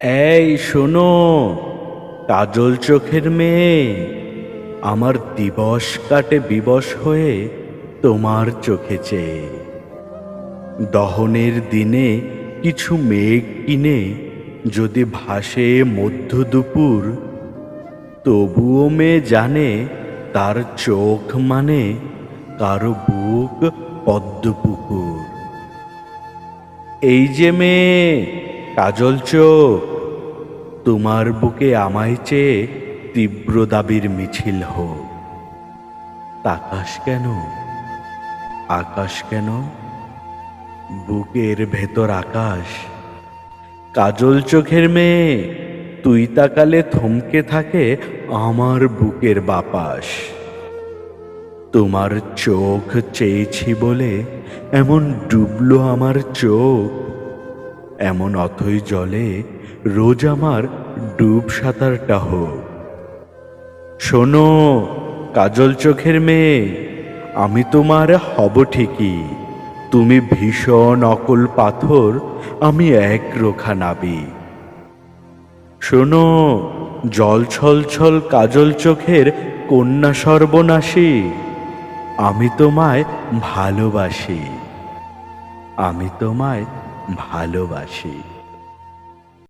এই শোনো, কাজল চোখের মেয়ে, আমার দিবস কাটে বিবশ হয়ে তোমার চোখে চেয়ে। দহনের দিনে কিছু মেঘ কিনে, যদি ভাসে মধ্য দুপুর, তবুও মেয়ে জানে তার চোখ মানে কারও বুক পদ্মপুকুর এই যে মেয়ে, কাজল চোখ তোমার বুকে আমায় চেয়ে তীব্র দাবির মিছিল হোক। তাকাশ কেন? আকাশ কেন? বুকের ভেতর আকাশ। কাজল চোখের মেয়ে, তুই তাকালে থমকে থাকে আমার বুকের বাপাস তোমার চোখ চেয়েছি বলে এমন ডুবলো আমার চোখ। এমন অথই জলে রোজ আমার ডুব সাঁতারটা হোক শোনো, কাজল চোখের মেয়ে, আমি তোমার হব ঠিকই। তুমি ভীষণ অকল পাথর, আমি এক রোখা নাবি। শোনো, জল ছল ছল কাজল চোখের কন্যা সর্বনাশী, আমি তোমায় ভালোবাসি। আমি তোমায় ভালোবাসি।